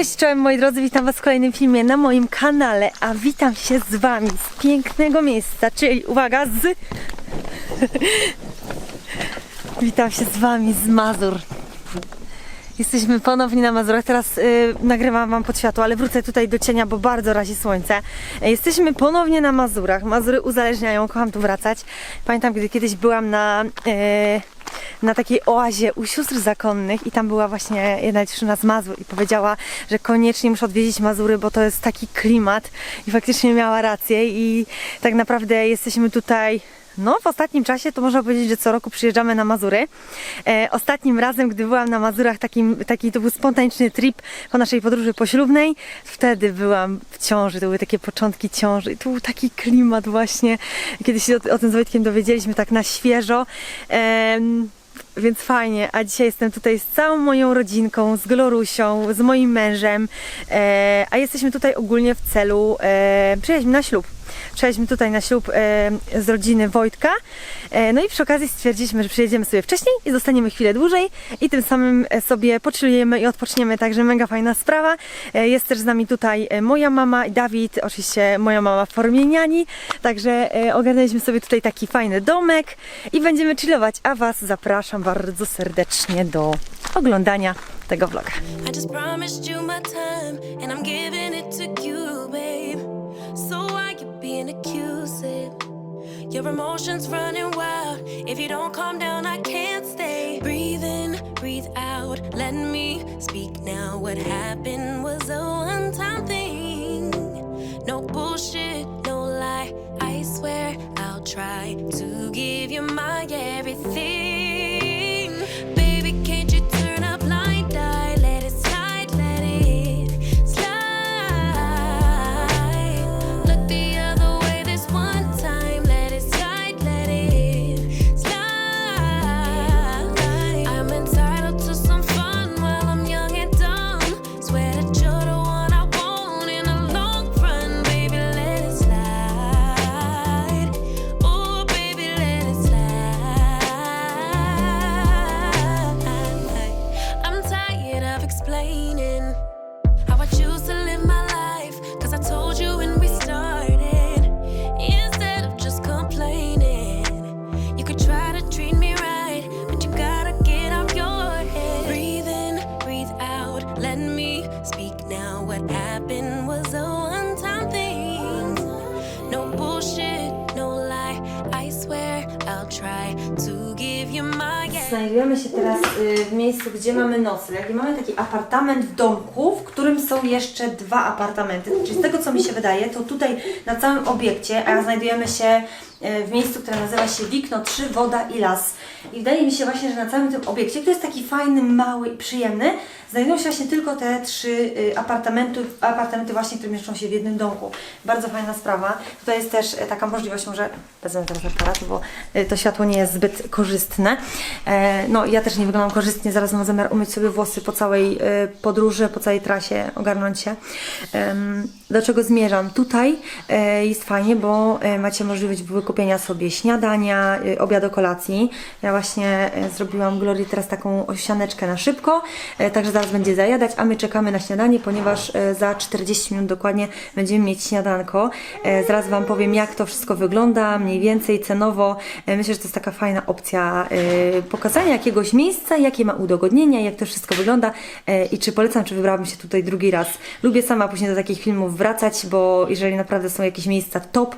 Cześć, czołem moi drodzy, witam was w kolejnym filmie na moim kanale, a witam się z wami z pięknego miejsca, czyli uwaga, z... witam się z wami z Mazur. Jesteśmy ponownie na Mazurach. Teraz y, nagrywam Wam pod światło, ale wrócę tutaj do cienia, bo bardzo razi słońce. Jesteśmy ponownie na Mazurach. Mazury uzależniają, kocham tu wracać. Pamiętam, gdy kiedyś byłam na, y, na takiej oazie u sióstr zakonnych i tam była właśnie jedna dziewczyna z Mazur i powiedziała, że koniecznie muszę odwiedzić Mazury, bo to jest taki klimat i faktycznie miała rację i tak naprawdę jesteśmy tutaj no, w ostatnim czasie to można powiedzieć, że co roku przyjeżdżamy na Mazury. E, ostatnim razem, gdy byłam na Mazurach, takim, taki to był spontaniczny trip po naszej podróży poślubnej. Wtedy byłam w ciąży, to były takie początki ciąży. I tu był taki klimat właśnie, kiedy się o, o tym z Wojtkiem dowiedzieliśmy tak na świeżo. Em, więc fajnie, a dzisiaj jestem tutaj z całą moją rodzinką, z Glorusią, z moim mężem, e, a jesteśmy tutaj ogólnie w celu, e, na ślub. Przyjechaliśmy tutaj na ślub e, z rodziny Wojtka, e, no i przy okazji stwierdziliśmy, że przyjedziemy sobie wcześniej i zostaniemy chwilę dłużej i tym samym e, sobie poczylujemy i odpoczniemy, także mega fajna sprawa. Jest też z nami tutaj moja mama i Dawid, oczywiście moja mama w formie niani, także ogarnęliśmy sobie tutaj taki fajny domek i będziemy chillować, a Was zapraszam bardzo serdecznie do oglądania tego vloga. I just promised you my time, and I'm giving it to you, babe. So why you being accusing? Your emotions running wild. If you don't calm down, I can't stay. Breathe in, breathe out. Let me speak now. What happened was a one-time thing. No bullshit, no lie. I swear I'll try to give you my everything. Let me speak now. What happened was a one time thing. No bullshit, no lie. I swear I'll try to give you my Znajdujemy się teraz y, w miejscu, gdzie mamy nocleg i mamy taki apartament w domku, w którym są jeszcze dwa apartamenty. Czyli z tego, co mi się wydaje, to tutaj na całym obiekcie, a znajdujemy się y, w miejscu, które nazywa się Wikno 3, Woda i Las. I wydaje mi się właśnie, że na całym tym obiekcie, który jest taki fajny, mały i przyjemny, znajdują się właśnie tylko te trzy y, apartamenty, apartamenty właśnie, które mieszczą się w jednym domku. Bardzo fajna sprawa. Tutaj jest też y, taka możliwość, może wezmę teraz aparatu, bo y, to światło nie jest zbyt korzystne. E, No ja też nie wyglądam korzystnie, zaraz mam zamiar umyć sobie włosy po całej podróży, po całej trasie, ogarnąć się. Do czego zmierzam? Tutaj e, jest fajnie, bo e, macie możliwość wykupienia sobie śniadania, obiadu, kolacji. Ja właśnie e, zrobiłam Glorii teraz taką osianeczkę na szybko, e, także zaraz będzie zajadać, a my czekamy na śniadanie, ponieważ e, za 40 minut dokładnie będziemy mieć śniadanko. Zaraz Wam powiem, jak to wszystko wygląda, mniej więcej cenowo. Myślę, że to jest taka fajna opcja pokazania jakiegoś miejsca, jakie ma udogodnienia, jak to wszystko wygląda i czy polecam, czy wybrałabym się tutaj drugi raz. Lubię sama później do takich filmów wracać, bo jeżeli naprawdę są jakieś miejsca top,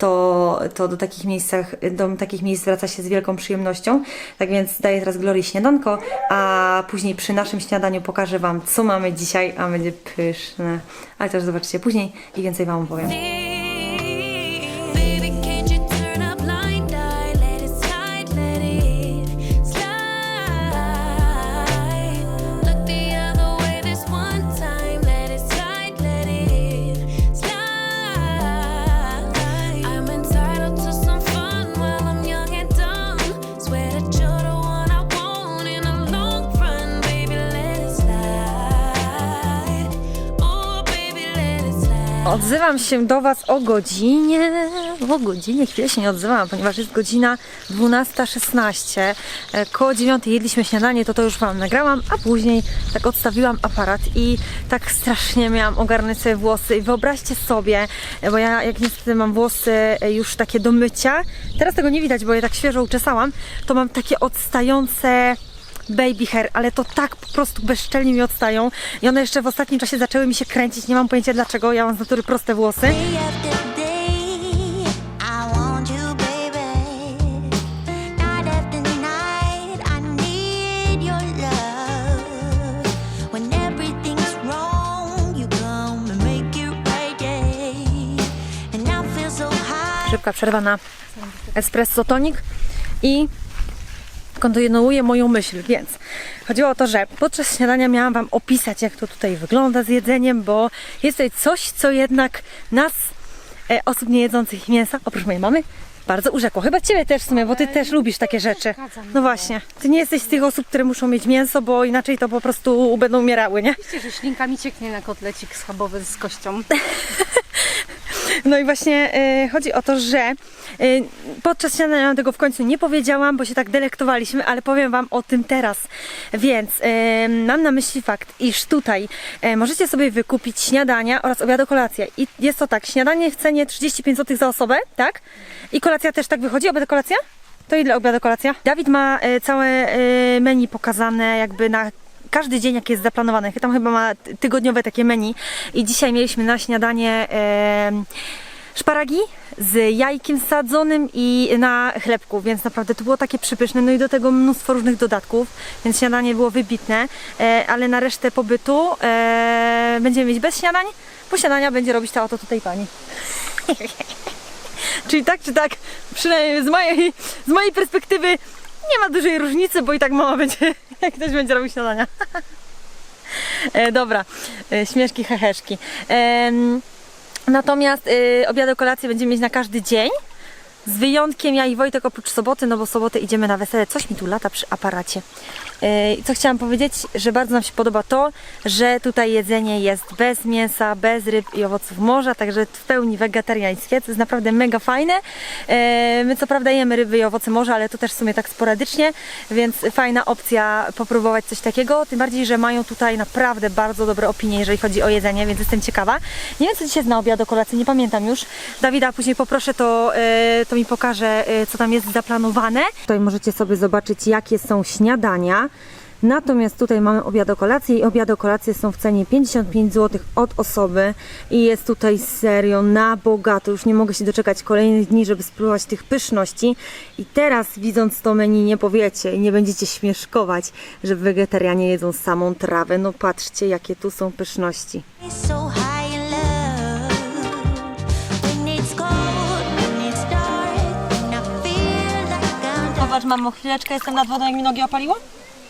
to, to do takich miejscach, do takich miejsc wraca się z wielką przyjemnością. Tak więc daję teraz Glorii śniadanko, a później przy naszym śniadaniu pokażę Wam, co mamy dzisiaj, a będzie pyszne. Ale też zobaczycie później i więcej Wam opowiem. Odzywam się do Was o godzinie. O godzinie, chwilę się nie odzywam, ponieważ jest godzina 12.16. E, Koło 9 jedliśmy śniadanie, to to już Wam nagrałam, a później tak odstawiłam aparat i tak strasznie miałam ogarnąć sobie włosy. I wyobraźcie sobie, e, bo ja jak niestety mam włosy e, już takie do mycia, teraz tego nie widać, bo je tak świeżo uczesałam, to mam takie odstające baby hair, ale to tak po prostu bezczelnie mi odstają. I one jeszcze w ostatnim czasie zaczęły mi się kręcić, nie mam pojęcia dlaczego, ja mam z natury proste włosy. Szybka przerwa na espresso tonik i kontynuuję moją myśl, więc chodziło o to, że podczas śniadania miałam Wam opisać, jak to tutaj wygląda z jedzeniem, bo jest tutaj coś, co jednak nas, e, osób nie jedzących mięsa, oprócz mojej mamy, bardzo urzekło. Chyba Ciebie też w sumie, bo Ty też lubisz takie rzeczy. No właśnie. Ty nie jesteś z tych osób, które muszą mieć mięso, bo inaczej to po prostu będą umierały, nie? Oczywiście, że ślinka mi cieknie na kotlecik schabowy z kością. No i właśnie e, chodzi o to, że e, podczas śniadania tego w końcu nie powiedziałam, bo się tak delektowaliśmy, ale powiem Wam o tym teraz. Więc e, mam na myśli fakt, iż tutaj e, możecie sobie wykupić śniadania oraz obiad kolację. I jest to tak, śniadanie w cenie 35 zł za osobę, tak? I kolacja też tak wychodzi, obiad kolacja? To ile obiad kolacja? Dawid ma e, całe e, menu pokazane jakby na każdy dzień, jak jest zaplanowany. Tam chyba ma ty- tygodniowe takie menu. I dzisiaj mieliśmy na śniadanie szparagi z jajkiem sadzonym i na chlebku, więc naprawdę to było takie przypyszne. No i do tego mnóstwo różnych dodatków, więc śniadanie było wybitne. E, ale na resztę pobytu e, będziemy mieć bez śniadań, bo śniadania będzie robić ta oto tutaj pani. Czyli tak czy tak, przynajmniej z mojej, z mojej perspektywy nie ma dużej różnicy, bo i tak mama będzie, jak ktoś będzie robił śniadania. e, dobra, e, śmieszki, heheszki. Em, natomiast e, obiady, kolację będziemy mieć na każdy dzień. Z wyjątkiem ja i Wojtek oprócz soboty, no bo sobotę idziemy na wesele. Coś mi tu lata przy aparacie. I Co chciałam powiedzieć, że bardzo nam się podoba to, że tutaj jedzenie jest bez mięsa, bez ryb i owoców morza, także w pełni wegetariańskie, co jest naprawdę mega fajne. My co prawda jemy ryby i owoce morza, ale to też w sumie tak sporadycznie, więc fajna opcja popróbować coś takiego, tym bardziej, że mają tutaj naprawdę bardzo dobre opinie, jeżeli chodzi o jedzenie, więc jestem ciekawa. Nie wiem, co dzisiaj jest na obiad o kolacji, nie pamiętam już. Dawida, później poproszę, to, e, to mi pokaże, e, co tam jest zaplanowane. Tutaj możecie sobie zobaczyć, jakie są śniadania. Natomiast tutaj mamy obiad o kolację i obiady o kolację są w cenie 55 zł od osoby i jest tutaj serio na bogato. Już nie mogę się doczekać kolejnych dni, żeby spróbować tych pyszności. I teraz widząc to menu nie powiecie i nie będziecie śmieszkować, że wegetarianie jedzą samą trawę. No patrzcie, jakie tu są pyszności. Popatrz, mamo, chwileczkę jestem nad wodą, jak mi nogi opaliło?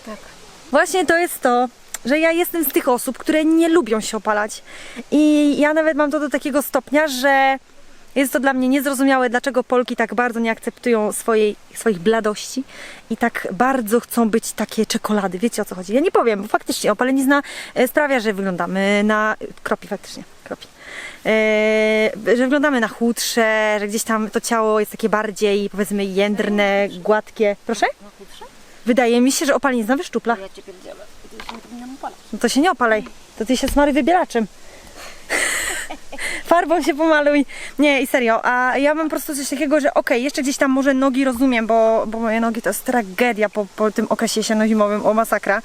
Tak. Właśnie to jest to, że ja jestem z tych osób, które nie lubią się opalać. I ja nawet mam to do takiego stopnia, że jest to dla mnie niezrozumiałe, dlaczego Polki tak bardzo nie akceptują swojej, swoich bladości i tak bardzo chcą być takie czekolady. Wiecie o co chodzi? Ja nie powiem, bo faktycznie opalenizna e, sprawia, że wyglądamy na... kropi faktycznie, kropi. E, że wyglądamy na chudsze, że gdzieś tam to ciało jest takie bardziej, powiedzmy, jędrne, gładkie. Proszę? Wydaje mi się, że opalenizna wyszczupla. Ja cię pierdzielę. Ty się nie powinnam opalać. No to się nie opalej. To ty się smaruj wybielaczem. Farbą się pomaluj. Nie, i serio. A ja mam po prostu coś takiego, że okej, jeszcze gdzieś tam może nogi rozumiem, bo, bo moje nogi to jest tragedia po, po tym okresie jesienno-zimowym, o masakra.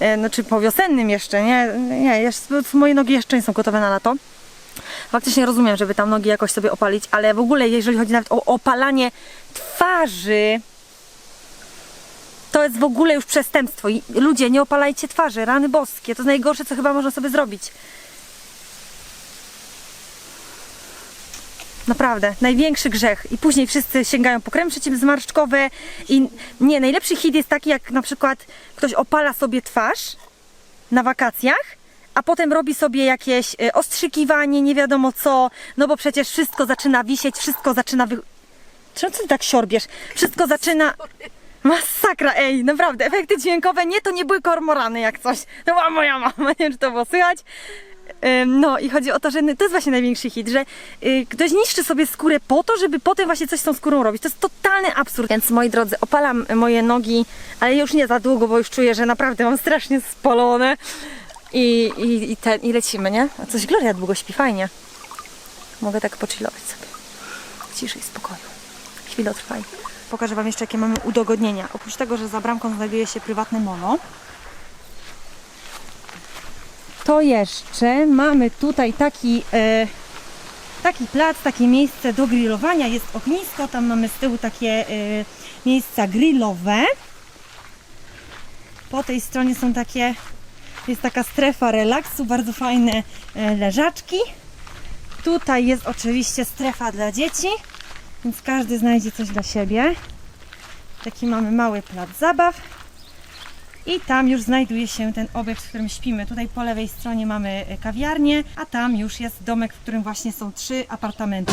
E, no czy po wiosennym jeszcze, nie? Nie, jeszcze, moje nogi jeszcze nie są gotowe na lato. Faktycznie rozumiem, żeby tam nogi jakoś sobie opalić, ale w ogóle jeżeli chodzi nawet o opalanie twarzy, to jest w ogóle już przestępstwo. I ludzie, nie opalajcie twarzy, rany boskie. To najgorsze, co chyba można sobie zrobić. Naprawdę, największy grzech. I później wszyscy sięgają po krem przeciwzmarszczkowe. I nie, najlepszy hit jest taki, jak na przykład ktoś opala sobie twarz na wakacjach, a potem robi sobie jakieś e, ostrzykiwanie, nie wiadomo co, no bo przecież wszystko zaczyna wisieć, wszystko zaczyna wy... Czemu ty tak siorbiesz? Wszystko zaczyna... Masakra, ej, naprawdę, efekty dźwiękowe, nie, to nie były kormorany jak coś. To była moja mama, nie wiem, czy to było słychać. No i chodzi o to, że to jest właśnie największy hit, że y, ktoś niszczy sobie skórę po to, żeby potem właśnie coś z tą skórą robić. To jest totalny absurd. Więc moi drodzy, opalam moje nogi, ale już nie za długo, bo już czuję, że naprawdę mam strasznie spalone. I, i, i, ten, i lecimy, nie? A coś Gloria długo śpi, fajnie. Mogę tak pochillować sobie. W ciszy i spokoju. Chwilę trwaj. Pokażę Wam jeszcze, jakie mamy udogodnienia. Oprócz tego, że za bramką znajduje się prywatne molo, to jeszcze mamy tutaj taki, e, taki plac, takie miejsce do grillowania. Jest ognisko, tam mamy z tyłu takie e, miejsca grillowe. Po tej stronie są takie, jest taka strefa relaksu, bardzo fajne e, leżaczki. Tutaj jest oczywiście strefa dla dzieci, więc każdy znajdzie coś dla siebie. Taki mamy mały plac zabaw. I tam już znajduje się ten obiekt, w którym śpimy. Tutaj po lewej stronie mamy kawiarnię, a tam już jest domek, w którym właśnie są trzy apartamenty.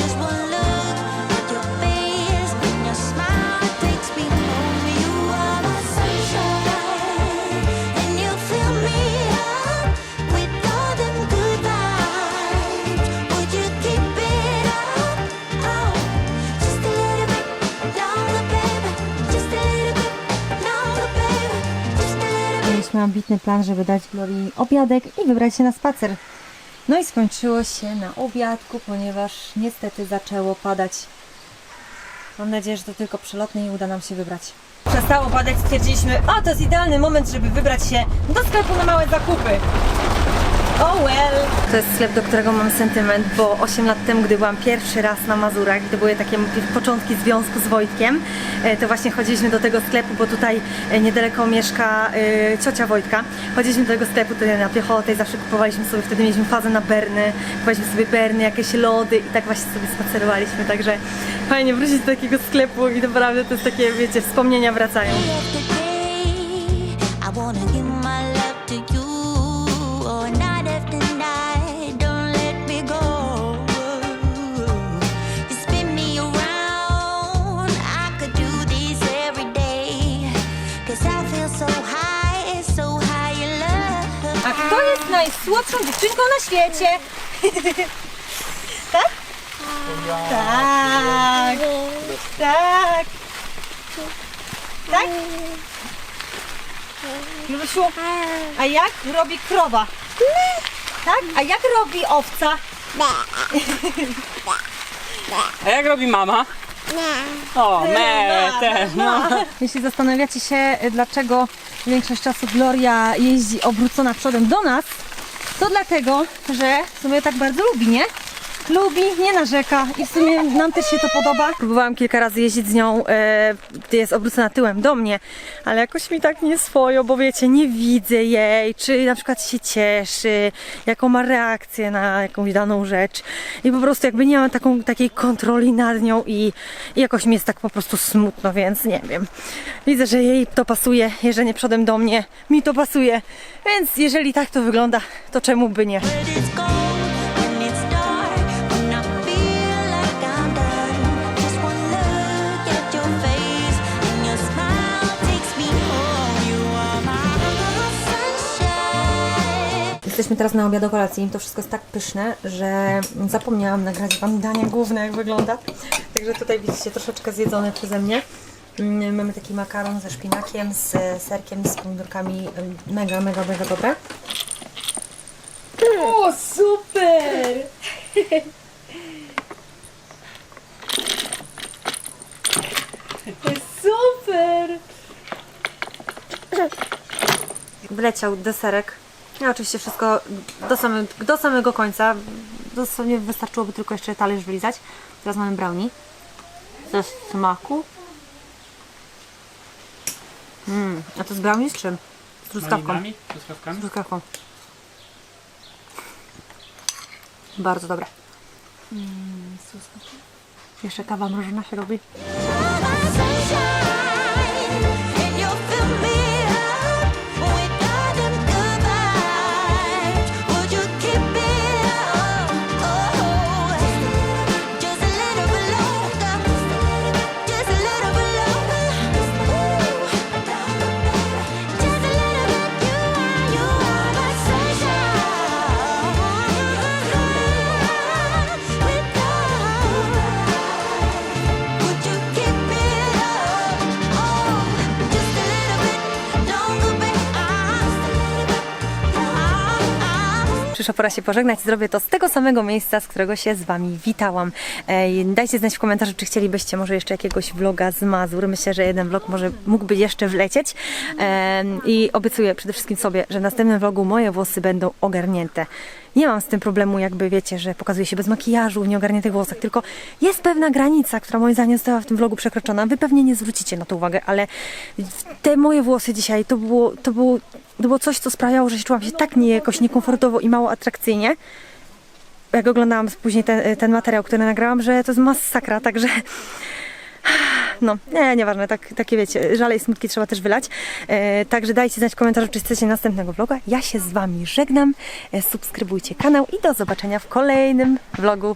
Mieliśmy ambitny plan, żeby dać Glorii obiadek i wybrać się na spacer. No i skończyło się na obiadku, ponieważ niestety zaczęło padać. Mam nadzieję, że to tylko przelotne i uda nam się wybrać. Przestał opadek, stwierdziliśmy, o to jest idealny moment, żeby wybrać się do sklepu na małe zakupy. Oh well! To jest sklep, do którego mam sentyment, bo 8 lat temu, gdy byłam pierwszy raz na Mazurach, to były takie początki związku z Wojtkiem, e, to właśnie chodziliśmy do tego sklepu, bo tutaj e, niedaleko mieszka e, ciocia Wojtka. Chodziliśmy do tego sklepu tutaj na piechotę i zawsze kupowaliśmy sobie, wtedy mieliśmy fazę na berny, kupowaliśmy sobie berny, jakieś lody i tak właśnie sobie spacerowaliśmy, także fajnie wrócić do takiego sklepu i naprawdę to jest takie, wiecie, wspomnienia wracają. Najsłodszą dziewczynką na świecie? tak? Tak. Tak. Tak? Lusiu, a jak robi krowa? Tak? A jak robi owca? A jak robi mama? O, me, też, no. Jeśli zastanawiacie się, dlaczego większość czasu Gloria jeździ obrócona przodem do nas, to dlatego, że w sumie tak bardzo lubi, nie? Lubi, nie narzeka i w sumie nam też się to podoba. Próbowałam kilka razy jeździć z nią, e, gdy jest obrócona tyłem do mnie, ale jakoś mi tak nie swojo, bo wiecie, nie widzę jej, czy na przykład się cieszy, jaką ma reakcję na jakąś daną rzecz i po prostu jakby nie mam taką, takiej kontroli nad nią i, i jakoś mi jest tak po prostu smutno, więc nie wiem. Widzę, że jej to pasuje, jeżdżenie przodem do mnie, mi to pasuje, więc jeżeli tak to wygląda, to czemu by nie? Jesteśmy teraz na obiadu kolacji. To wszystko jest tak pyszne, że zapomniałam nagrać Wam dania główne, jak wygląda. Także tutaj widzicie troszeczkę zjedzone przeze mnie. Mm, Mamy taki makaron ze szpinakiem, z serkiem, z pomidorkami. Mega, mega, mega dobre. O, super! Super! Wleciał deserek. Ja oczywiście wszystko do, same, do samego końca. Dosłownie wystarczyłoby tylko jeszcze talerz wylizać. Teraz mamy brownie. Ze smaku. Mm, a to z brownie z czym? Z truskawką. Malinami? Truskawkami? Z truskawką. Bardzo dobre. Mm, Jeszcze kawa mrożona się robi. Przyszła pora się pożegnać. Zrobię to z tego samego miejsca, z którego się z Wami witałam. Dajcie znać w komentarzu, czy chcielibyście może jeszcze jakiegoś vloga z Mazur. Myślę, że jeden vlog może mógłby jeszcze wlecieć. I obiecuję przede wszystkim sobie, że w następnym vlogu moje włosy będą ogarnięte. Nie mam z tym problemu, jakby wiecie, że pokazuje się bez makijażu, w nieogarniętych włosach, tylko jest pewna granica, która moim zdaniem została w tym vlogu przekroczona. Wy pewnie nie zwrócicie na to uwagę, ale te moje włosy dzisiaj to było, to było, to było coś, co sprawiało, że się czułam się tak nie, jakoś niekomfortowo i mało atrakcyjnie. Jak oglądałam później ten, ten materiał, który nagrałam, że to jest masakra, także no, nie, nieważne, tak, takie wiecie, żale i smutki trzeba też wylać. E, także dajcie znać w komentarzu, czy chcecie następnego vloga. Ja się z Wami żegnam, e, subskrybujcie kanał i do zobaczenia w kolejnym vlogu.